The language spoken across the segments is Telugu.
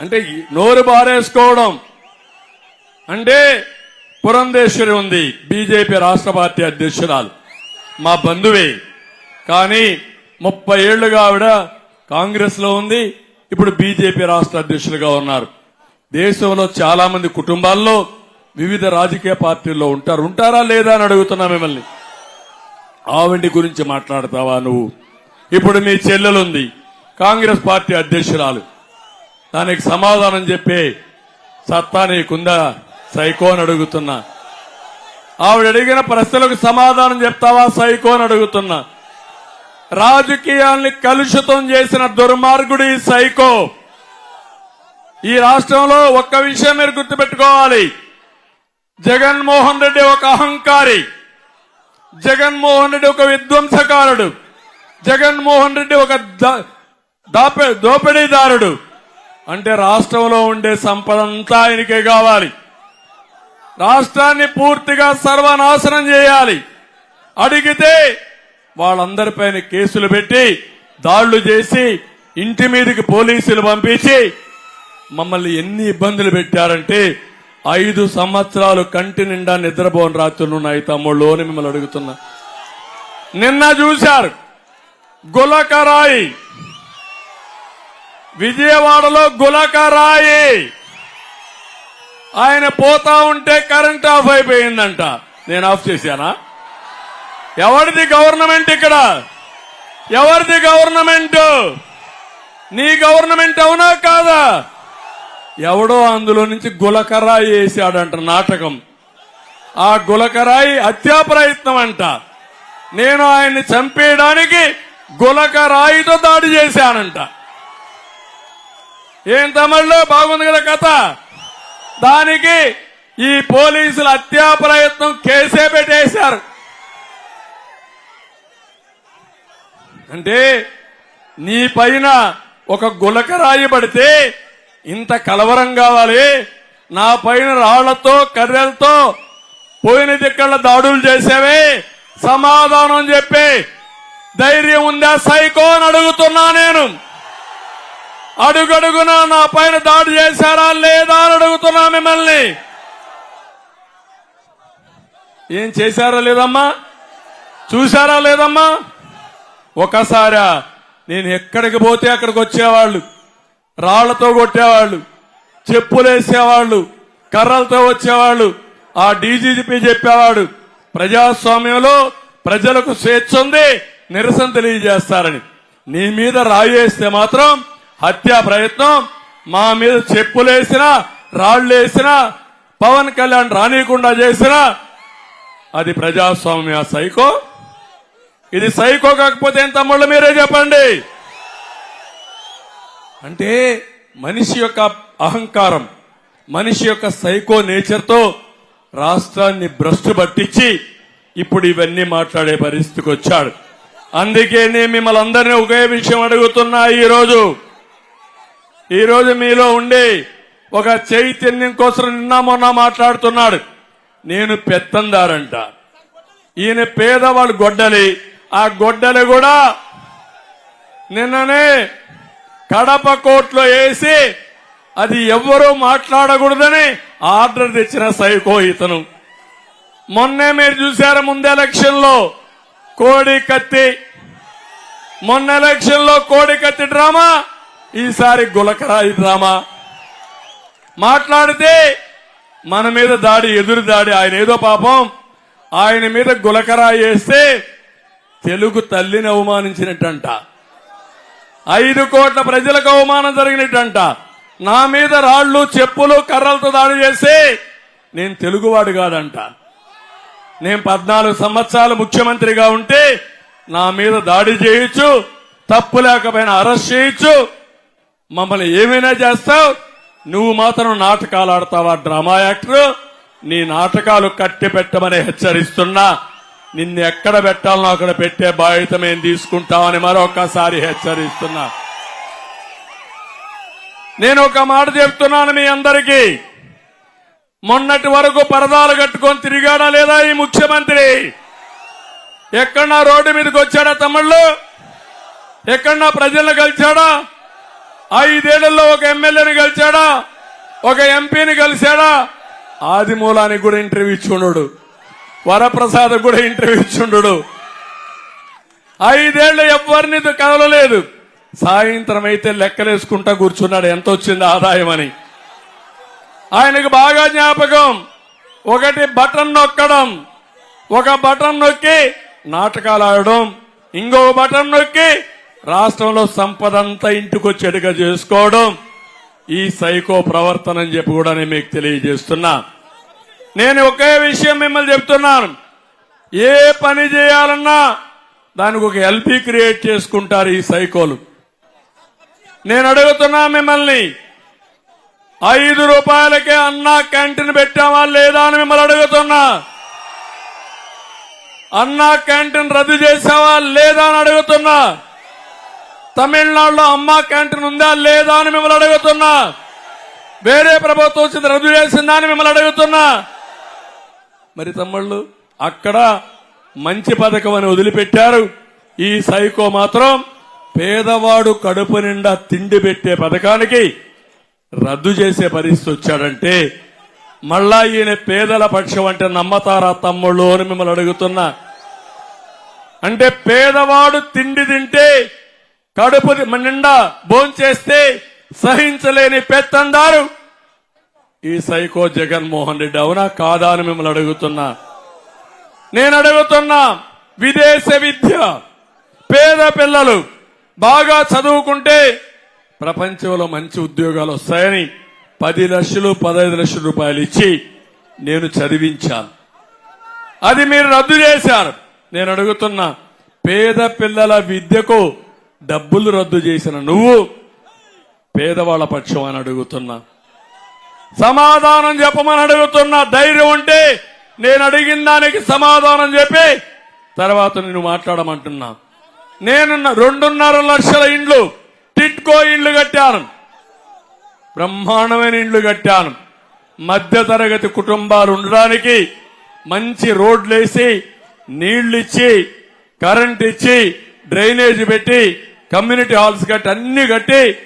అంటే నోరు బారేసుకోవడం. అంటే పురంధేశ్వరి ఉంది బీజేపీ రాష్ట్ర పార్టీ అధ్యక్షురాలు. మా బంధువే. కానీ ముప్పై ఏళ్ళుగా ఆవిడ కాంగ్రెస్లో ఉంది ఇప్పుడు బీజేపీ రాష్ట్ర అధ్యక్షులుగా ఉన్నారు. దేశంలో చాలా మంది కుటుంబాల్లో వివిధ రాజకీయ పార్టీల్లో ఉంటారు. ఉంటారా లేదా అని అడుగుతున్నా మిమ్మల్ని. ఆవిడ గురించి మాట్లాడతావా నువ్వు? ఇప్పుడు మీ చెల్లెలుంది కాంగ్రెస్ పార్టీ అధ్యక్షురాలు. దానికి సమాధానం చెప్పే సత్తా నీకుందా? సైకో అని అడుగుతున్నా. ఆవిడ అడిగిన ప్రశ్నలకు సమాధానం చెప్తావా? సైకో అని అడుగుతున్నా. రాజకీయాల్ని కలుషితం చేసిన దుర్మార్గుడు సైకో. ఈ రాష్ట్రంలో ఒక్క విషయం మీరు గుర్తుపెట్టుకోవాలి. జగన్మోహన్ రెడ్డి ఒక అహంకారి. జగన్మోహన్ రెడ్డి ఒక విధ్వంసకారుడు. జగన్మోహన్ రెడ్డి ఒక దోపిడీదారుడు. అంటే రాష్ట్రంలో ఉండే సంపద అంతా ఆయనకే కావాలి. రాష్ట్రాన్ని పూర్తిగా సర్వనాశనం చేయాలి. అడిగితే వాళ్ళందరిపైన కేసులు పెట్టి దాళ్ళు చేసి ఇంటి మీదకి పోలీసులు పంపించి మమ్మల్ని ఎన్ని ఇబ్బందులు పెట్టారంటే ఐదు సంవత్సరాలు కంటి నిండా నిద్రపోని రాత్రులు ఉన్నాయి తమ్ముళ్ళు అని మిమ్మల్ని అడుగుతున్నా. నిన్న చూశారు. గులకరాయి. విజయవాడలో గులకరాయి ఆయన పోతా ఉంటే కరెంట్ ఆఫ్ అయిపోయిందంట. నేను ఆఫ్ చేశానా? ఎవరిది గవర్నమెంట్ ఇక్కడ? ఎవరిది గవర్నమెంట్? నీ గవర్నమెంట్ అవునా కాదా? ఎవడో అందులో నుంచి గులకరాయి వేసాడంట నాటకం. ఆ గులకరాయి హత్యా ప్రయత్నం అంట. నేను ఆయన్ని చంపేయడానికి గులకరాయితో దాడి చేశానంట. ఏం తమిళలో బాగుంది కదా కథ? దానికి ఈ పోలీసులు హత్యా ప్రయత్నం కేసే పెట్టేశారు. అంటే నీ పైన ఒక గులక రాయబడితే ఇంత కలవరం కావాలి. నా పైన రాళ్ళతో కర్రెలతో పోయిన దిక్కల దాడులు చేసేవే. సమాధానం చెప్పే ధైర్యం ఉందా? సైకో అని అడుగుతున్నా నేను. అడుగడుగునా నా పైన దాడి చేశారా లేదా అని అడుగుతున్నా మిమ్మల్ని. ఏం చేశారా లేదమ్మా? చూశారా లేదమ్మా? ఒకసారా నేను ఎక్కడికి పోతే అక్కడికి వచ్చేవాళ్ళు రాళ్ళతో కొట్టేవాళ్ళు చెప్పులేసేవాళ్ళు కర్రలతో వచ్చేవాళ్ళు ఆ డీజీపీ చెప్పేవాడు ప్రజాస్వామ్యంలో ప్రజలకు స్వేచ్ఛ ఉంది నిరసన తెలియజేస్తారని. నీ మీద రాయేస్తే మాత్రం హత్యా ప్రయత్నం. మా మీద చెప్పులేసినా రాళ్ళేసినా పవన్ కళ్యాణ్ రానియకుండా చేసినా అది ప్రజాస్వామ్య సైకో. ఇది సైకో కాకపోతే ఏం తమ్ముళ్ళు మీరే చెప్పండి? అంటే మనిషి యొక్క అహంకారం మనిషి యొక్క సైకో నేచర్తో రాష్ట్రాన్ని భ్రష్టు పట్టించి ఇప్పుడు ఇవన్నీ మాట్లాడే పరిస్థితికి వచ్చాడు. అందుకే నేను మిమ్మల్ని అందరినీ ఒకే విషయం అడుగుతున్నా ఈరోజు. ఈరోజు మీలో ఉండే ఒక చైతన్యం కోసం నిన్న మొన్న మాట్లాడుతున్నాడు. నేను పెత్తందారంట. ఈయన పేదవాడు గొడ్డలి. ఆ గొడ్డలి కూడా నిన్ననే కడప కోర్టులో వేసి అది ఎవ్వరూ మాట్లాడకూడదని ఆర్డర్ తెచ్చిన సైకో ఇతను. మొన్నే మీరు చూశారు ముందు ఎలక్షన్లో కోడి కత్తి. మొన్న ఎలక్షన్లో కోడి కత్తి డ్రామా. ఈసారి గులకరాయి డ్రామా. మాట్లాడితే మన మీద దాడి ఎదురు దాడి. ఆయన ఏదో పాపం. ఆయన మీద గులకరాయి వేస్తే తెలుగు తల్లిని అవమానించినట్టంట. ఐదు కోట్ల ప్రజలకు అవమానం జరిగినట్టంట. నా మీద రాళ్ళు చెప్పులు కర్రలతో దాడి చేస్తే నేను తెలుగువాడు కాదంట. నేను పద్నాలుగు సంవత్సరాలు ముఖ్యమంత్రిగా ఉంటే నా మీద దాడి చేయొచ్చు తప్పు లేకపోయినా అరెస్ట్ చేయొచ్చు మమ్మల్ని ఏమైనా చేస్తావు? నువ్వు మాత్రం నాటకాలు ఆడతావా డ్రామా యాక్టర్? నీ నాటకాలు కట్టి పెట్టమని హెచ్చరిస్తున్నా. నిన్ను ఎక్కడ పెట్టాలనో అక్కడ పెట్టే బాధ్యత మేము తీసుకుంటామని మరొకసారి హెచ్చరిస్తున్నా. నేను ఒక మాట చెప్తున్నాను మీ అందరికీ. మొన్నటి వరకు పరదాలు కట్టుకొని తిరిగాడా లేదా ఈ ముఖ్యమంత్రి? ఎక్కడ రోడ్డు మీదకి వచ్చాడా తమ్ముళ్ళు? ఎక్కడన్నా ప్రజలను కలిశాడా ఐదేళ్ళలో ఒక ఎమ్మెల్యేని గెలిచాడా? ఒక ఎంపీని కలిశాడా ఆదిమూలానికి కూడా ఇంటర్వ్యూ ఇచ్చుండు వరప్రసాద్ కూడా ఇంటర్వ్యూ ఇచ్చుండు ఐదేళ్ళు ఎవరిని కదలలేదు సాయంత్రం అయితే లెక్కలేసుకుంటా కూర్చున్నాడు. ఎంత వచ్చింది ఆదాయం అని. ఆయనకు బాగా జ్ఞాపకం. ఒకటి బటన్ నొక్కడం. ఒక బటన్ నొక్కి నాటకాలు ఆడడం. ఇంకో బటన్ నొక్కి రాష్ట్రంలో సంపద అంతా ఇంటికొచ్చేట్టుగా చేసుకోవడం ఈ సైకో ప్రవర్తన అని చెప్పి కూడా నేను మీకు తెలియజేస్తున్నా. నేను ఒకే విషయం మిమ్మల్ని చెప్తున్నాను. ఏ పని చేయాలన్నా దానికి ఒక ఎల్పి క్రియేట్ చేసుకుంటారు ఈ సైకోలు. నేను అడుగుతున్నా మిమ్మల్ని ఐదు రూపాయలకే అన్నా క్యాంటీన్ పెట్టామా లేదా అని మిమ్మల్ని అడుగుతున్నా. అన్నా క్యాంటీన్ రద్దు చేసావా లేదా అని అడుగుతున్నా. తమిళనాడులో అమ్మా క్యాంటీన్ ఉందా లేదా అని మిమ్మల్ని అడుగుతున్నా. వేరే ప్రభుత్వం వచ్చింది రద్దు చేసిందా అని మిమ్మల్ని అడుగుతున్నా. మరి తమ్ముళ్ళు అక్కడ మంచి పథకం అని వదిలిపెట్టారు. ఈ సైకో మాత్రం పేదవాడు కడుపు నిండా తిండి పెట్టే పథకానికి రద్దు చేసే పరిస్థితి వచ్చాడంటే మళ్ళా ఈయన పేదల పక్షం అంటే నమ్మతారా తమ్ముళ్ళు అని మిమ్మల్ని అడుగుతున్నా. అంటే పేదవాడు తిండి తింటే కడుపు నిండా భోంచేస్తే సహించలేని పెత్తందారు. ఈ సైకో జగన్మోహన్ రెడ్డి అవునా కాదా అని మిమ్మల్ని అడుగుతున్నా. నేను అడుగుతున్నా విదేశ విద్య పేద పిల్లలు బాగా చదువుకుంటే ప్రపంచంలో మంచి ఉద్యోగాలు వస్తాయని పది లక్షలు పదహైదు లక్షల రూపాయలు ఇచ్చి నేను చదివించాను. అది మీరు రద్దు చేశారు. నేను అడుగుతున్నా పేద పిల్లల విద్యకు డబ్బులు రద్దు చేసిన నువ్వు పేదవాళ్ళ పక్షం అని అడుగుతున్నా. సమాధానం చెప్పమని అడుగుతున్నా. ధైర్యం ఉంటే నేను అడిగిన దానికి సమాధానం చెప్పి తర్వాత నేను మాట్లాడమంటున్నా. నేను రెండున్నర లక్షల ఇండ్లు టిట్కో ఇండ్లు కట్టాను. బ్రహ్మాండమైన ఇండ్లు కట్టాను. మధ్య తరగతి కుటుంబాలు ఉండడానికి మంచి రోడ్లేసి నీళ్ళిచ్చి కరెంట్ ఇచ్చి డ్రైనేజ్ పెట్టి కమ్యూనిటీ హాల్స్ కట్టి అన్ని కట్టి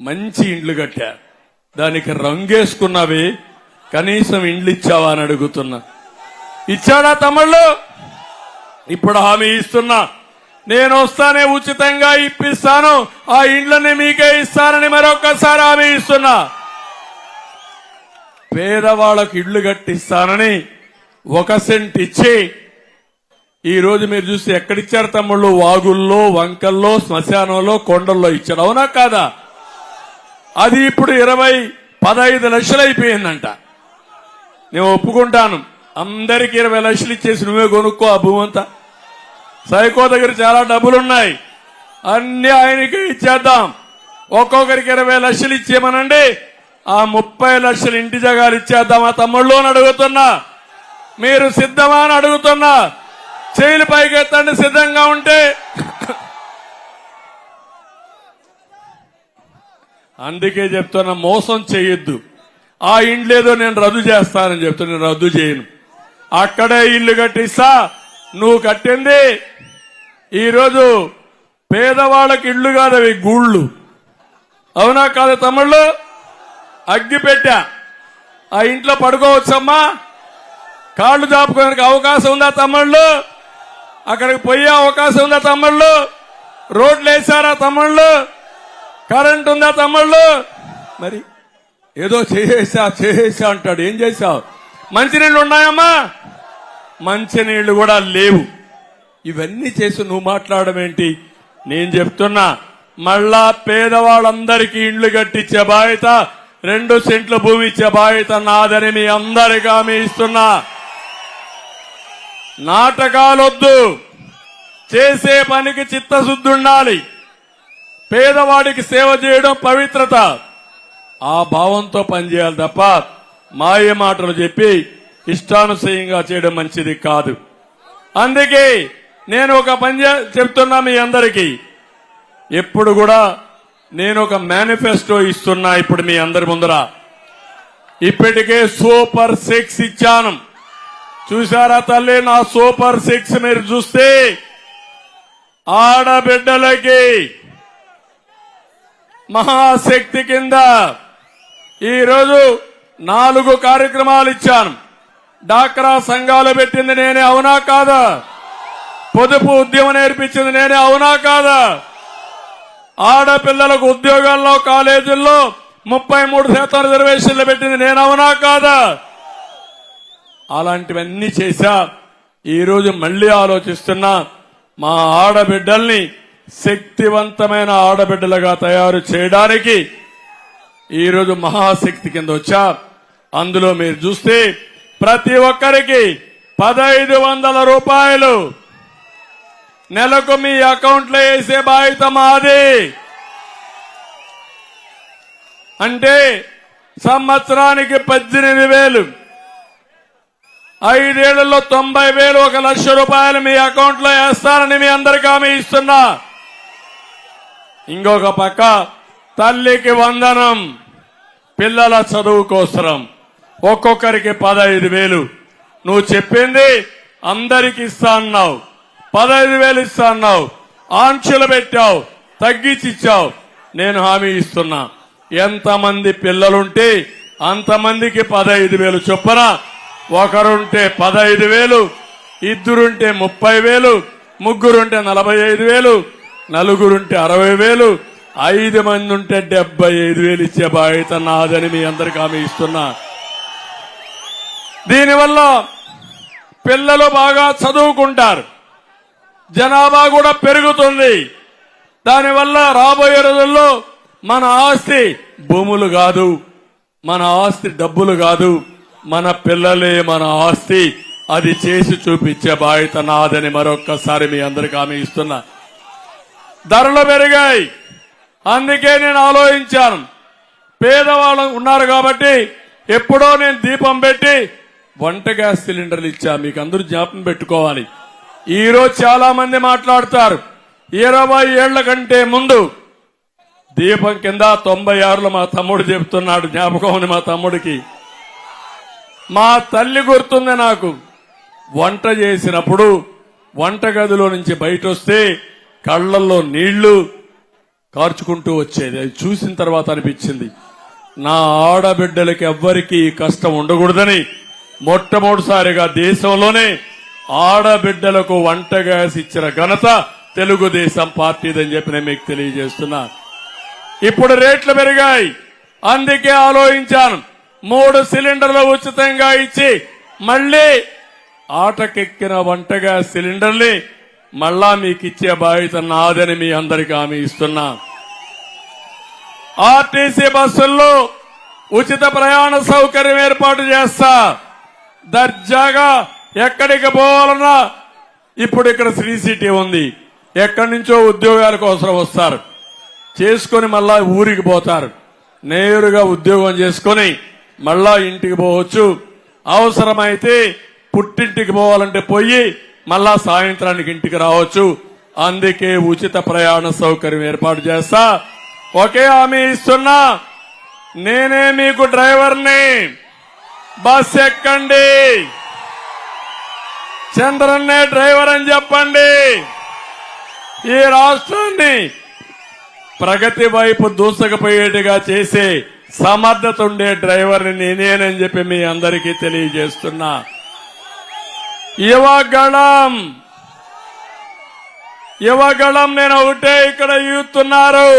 మంచి ఇండ్లు కట్టా. దానికి రంగేసుకున్నవి కనీసం ఇండ్లు ఇచ్చావా అని అడుగుతున్నా. ఇచ్చాడా తమ్ముళ్ళు? ఇప్పుడు హామీ ఇస్తున్నా. నేను వస్తానే ఉచితంగా ఇప్పిస్తాను. ఆ ఇండ్లని మీకే ఇస్తానని మరొకసారి హామీ ఇస్తున్నా. పేదవాళ్ళకు ఇళ్ళు కట్టిస్తానని ఒక సెంట్ ఇచ్చి ఈ రోజు మీరు చూస్తే ఎక్కడిచ్చారు తమ్ముళ్ళు? వాగుల్లో వంకల్లో శ్మశానంలో కొండల్లో ఇచ్చారు. అవునా కాదా? అది ఇప్పుడు ఇరవై పదహైదు లక్షలు అయిపోయిందంట. నేను ఒప్పుకుంటాను. అందరికి ఇరవై లక్షలు ఇచ్చేసి నువ్వే కొనుక్కో ఆ భూమంతా సైకో దగ్గర చాలా డబ్బులున్నాయి. అన్ని ఆయనకి ఇచ్చేద్దాం. ఒక్కొక్కరికి ఇరవై లక్షలు ఇచ్చేయమనండి. ఆ ముప్పై లక్షలు ఇంటి జగాలు ఇచ్చేద్దాం ఆ తమ్ముళ్ళు అని అడుగుతున్నా. మీరు సిద్ధమా అని అడుగుతున్నా. చేయిలు పైకెత్తండి సిద్ధంగా ఉంటే. అందుకే చెప్తున్నా మోసం చేయొద్దు. ఆ ఇండ్లేదో నేను రద్దు చేస్తానని చెప్తున్నా నేను రద్దు చేయను. అక్కడే ఇల్లు కట్టిస్తా. నువ్వు కట్టింది ఈరోజు పేదవాళ్ళకి ఇళ్ళు కాదు అవి గూళ్ళు. అవునా కాదు తమ్ముళ్ళు? అగ్గి పెట్టా. ఆ ఇంట్లో పడుకోవచ్చమ్మా. కాళ్ళు చాపుకోవడానికి అవకాశం ఉందా తమ్ముళ్ళు? అక్కడికి పోయే అవకాశం ఉందా తమ్ముళ్ళు? రోడ్లు వేసారా తమ్ముళ్ళు? కరెంట్ ఉందా తమ్ముళ్ళు? మరి ఏదో చేసా చేసేసా అంటాడు. ఏం చేశావు? మంచినీళ్ళు ఉన్నాయమ్మా? మంచినీళ్ళు కూడా లేవు. ఇవన్నీ చేసి నువ్వు మాట్లాడడం ఏంటి? నేను చెప్తున్నా మళ్ళా పేదవాళ్ళందరికీ ఇండ్లు కట్టించే బాధ్యత రెండు సెంట్ల భూమి ఇచ్చే బాధ్యత నాదని మీ అందరికీ ఆమె ఇస్తున్నా. నాటకాలొద్దు. చేసే పనికి చిత్తశుద్ధి ఉండాలి పేదవాడికి సేవ చేయడం పవిత్రత. ఆ భావంతో పనిచేయాలి తప్ప మాయ మాటలు చెప్పి ఇష్టానుసయంగా చేయడం మంచిది కాదు. అందుకే నేను ఒక పని చే- చెప్తున్నా మీ అందరికీ. ఎప్పుడు కూడా నేను ఒక మేనిఫెస్టో ఇస్తున్నా ఇప్పుడు మీ అందరి ముందర. ఇప్పటికే సూపర్ సిక్స్ ఇచ్చాను. చూసారా తల్లి నా సూపర్ సిక్స్ మీరు చూస్తే ఆడబిడ్డలకి మహాశక్తి కింద ఈరోజు నాలుగు కార్యక్రమాలు ఇచ్చాను. డాక్రా సంఘాలు పెట్టింది నేనే అవునా కాదా? పొదుపు ఉద్యమం నేర్పించింది నేనే అవునా కాదా? ఆడపిల్లలకు ఉద్యోగాల్లో కాలేజీల్లో ముప్పై మూడు శాతం రిజర్వేషన్లు పెట్టింది నేను అవునా కాదా? అలాంటివన్నీ చేశా. ఈరోజు మళ్ళీ ఆలోచిస్తున్నా మా ఆడబిడ్డల్ని శక్తివంతమైన ఆడబిడ్డలుగా తయారు చేయడానికి ఈరోజు మహాశక్తి కింద వచ్చా. అందులో మీరు చూస్తే ప్రతి ఒక్కరికి పదహైదు వందల రూపాయలు. నెలకు మీ అకౌంట్లో వేసే బాధ్యత మాది. అంటే సంవత్సరానికి పద్దెనిమిది వేలు. ఐదేళ్ళలో తొంభై వేలు ఒక లక్ష రూపాయలు మీ అకౌంట్లో వేస్తానని మీ అందరికీ హామీ ఇస్తున్నా. ఇంకొక పక్క తల్లికి వందనం పిల్లల చదువు కోసరం. ఒక్కొక్కరికి పదహైదు వేలు. నువ్వు చెప్పింది అందరికి ఇస్తా అన్నావు. పదహైదు వేలు ఇస్తా అన్నావు. ఆంక్షలు పెట్టావు. తగ్గించి ఇచ్చావు. నేను హామీ ఇస్తున్నా. ఎంతమంది పిల్లలుంటే అంతమందికి పదహైదు వేలు చొప్పున ఒకరుంటే పదహైదు వేలు ఇద్దరుంటే ముప్పై వేలు ముగ్గురుంటే నలభై ఐదు వేలు నలుగురుంటే అరవై వేలు ఐదు మంది ఉంటే డెబ్బై ఐదు వేలు ఇచ్చే బాధ్యత నాదని మీ అందరికి హామీ ఇస్తున్నా. దీనివల్ల పిల్లలు బాగా చదువుకుంటారు. జనాభా కూడా పెరుగుతుంది. దానివల్ల రాబోయే రోజుల్లో మన ఆస్తి భూములు కాదు మన ఆస్తి డబ్బులు కాదు. మన పిల్లలే మన ఆస్తి. అది చేసి చూపించే బాధ్యత నాదని మరొక్కసారి మీ అందరికి హామీ ఇస్తున్నా. ధరలు పెరిగాయి. అందుకే నేను ఆలోచించాను. పేదవాళ్ళు ఉన్నారు కాబట్టి ఎప్పుడో నేను దీపం పెట్టి వంట గ్యాస్ సిలిండర్లు ఇచ్చా. మీకు అందరూ జ్ఞాపకం పెట్టుకోవాలి. ఈరోజు చాలా మంది మాట్లాడతారు. ఇరవై ఏళ్ళ కంటే ముందు దీపం కింద తొంభై ఆరులో మా తమ్ముడు చెబుతున్నాడు జ్ఞాపకం మా తమ్ముడికి. మా తల్లి గుర్తుంది నాకు. వంట చేసినప్పుడు వంటగదిలో నుంచి బయట వస్తే కళ్ళల్లో నీళ్ళు కార్చుకుంటూ వచ్చేది. అది చూసిన తర్వాత అనిపించింది. నా ఆడబిడ్డలకి ఎవ్వరికి కష్టం ఉండకూడదని మొట్టమొదటిసారిగా దేశంలోనే ఆడబిడ్డలకు వంట గ్యాస్ ఇచ్చిన ఘనత తెలుగుదేశం పార్టీదని చెప్పి నేను మీకు తెలియజేస్తున్నా. ఇప్పుడు రేట్లు పెరిగాయి. అందుకే ఆలోచించాను. మూడు సిలిండర్లు ఉచితంగా ఇచ్చి మళ్ళీ ఆటకెక్కిన వంటగా సిలిండర్ని మళ్ళా మీకు ఇచ్చే బాధ్యత నాదని మీ అందరికీ హామీ ఇస్తున్నా. ఆర్టీసీ బస్సుల్లో ఉచిత ప్రయాణ సౌకర్యం ఏర్పాటు చేస్తా. దర్జాగా ఎక్కడికి పోవాలన్నా ఇప్పుడు ఇక్కడ శ్రీ సిటీ ఉంది. ఎక్కడి నుంచో ఉద్యోగాల కోసం వస్తారు. చేసుకొని మళ్ళా ఊరికి పోతారు. నేరుగా ఉద్యోగం చేసుకొని మళ్ళా ఇంటికి పోవచ్చు. అవసరమైతే పుట్టింటికి పోవాలంటే పోయి మళ్ళా సాయంత్రానికి ఇంటికి రావచ్చు. అందుకే ఉచిత ప్రయాణ సౌకర్యం ఏర్పాటు చేస్తా. ఒకే హామీ ఇస్తున్నా. నేనే మీకు డ్రైవర్ని. బస్ ఎక్కండి. చంద్రన్నే డ్రైవర్ అని చెప్పండి. ఈ రాష్ట్రాన్ని ప్రగతి వైపు దూసకపోయేట్టుగా చేసే సమర్థత ఉండే డ్రైవర్ని నేనేనని చెప్పి మీ అందరికీ తెలియజేస్తున్నా. యువగళం! యువగళం నేను ఒకటే ఇక్కడ యూతున్నారు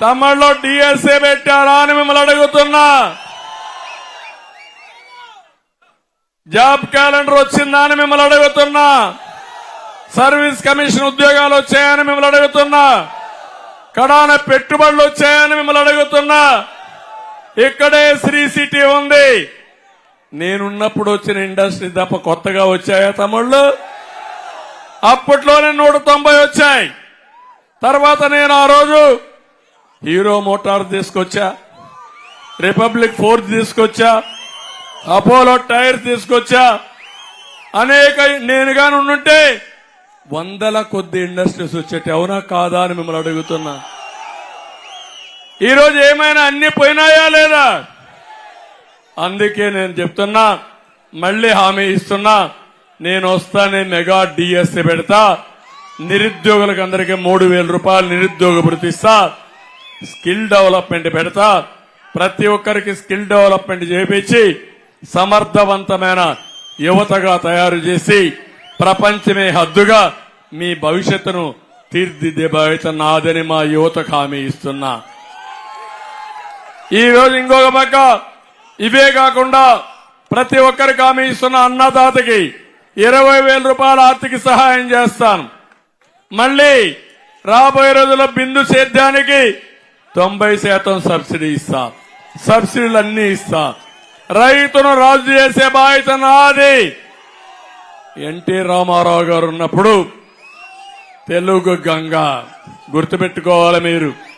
తమిళలో డిఎస్ఏ పెట్టారా అని మిమ్మల్ని అడుగుతున్నా. జాబ్ క్యాలెండర్ వచ్చిందా అని మిమ్మల్ని అడుగుతున్నా. సర్వీస్ కమిషన్ ఉద్యోగాలు వచ్చాయని మిమ్మల్ని అడుగుతున్నా. కడాన పెట్టుబడులు వచ్చాయని మిమ్మల్ని అడుగుతున్నా. ఇక్కడే శ్రీ సిటీ ఉంది. నేనున్నప్పుడు వచ్చిన ఇండస్ట్రీ తప్ప కొత్తగా వచ్చాయా తమ్ముళ్ళు? అప్పట్లోనే నూట తొంభై వచ్చాయి. తర్వాత నేను ఆ రోజు హీరో మోటార్ తీసుకొచ్చా రిపబ్లిక్ ఫోర్త్ తీసుకొచ్చా అపోలో టైర్ తీసుకొచ్చా అనేక నేను కానీ ఉండుంటే వందల కొద్ది ఇండస్ట్రీస్ వచ్చేటి అవునా కాదా అని మిమ్మల్ని అడుగుతున్నా. ఈరోజు ఏమైనా అన్ని పోయినాయా లేదా? అందుకే నేను చెప్తున్నా మళ్ళీ హామీ ఇస్తున్నా నేను వస్తానే మెగా డిఎస్సి పెడతా నిరుద్యోగులకు అందరికీ మూడు వేల రూపాయలు నిరుద్యోగ భృతి స్కిల్ డెవలప్మెంట్ పెడతా ప్రతి ఒక్కరికి స్కిల్ డెవలప్మెంట్ చేపించి సమర్థవంతమైన యువతగా తయారు చేసి ప్రపంచమే హద్దుగా మీ భవిష్యత్తును తీర్చిదిద్దే బాధ్యత నాదని మా యువతకు హామీ ఇస్తున్నా. ఈ రోజు ఇంకొక పక్క ఇవే కాకుండా ప్రతి ఒక్కరికి హామీ ఇస్తున్న అన్నదాతకి ఇరవై వేల రూపాయల ఆర్థిక సహాయం చేస్తాను. మళ్ళీ రాబోయే రోజుల్లో బిందు సేద్యానికి తొంభై శాతం సబ్సిడీ ఇస్తా. సబ్సిడీలు అన్ని ఇస్తా. రైతును రాజు చేసే బాధ్యత నాది. ఎన్టీ రామారావు గారు ఉన్నప్పుడు తెలుగు గంగ గుర్తుపెట్టుకోవాలి మీరు.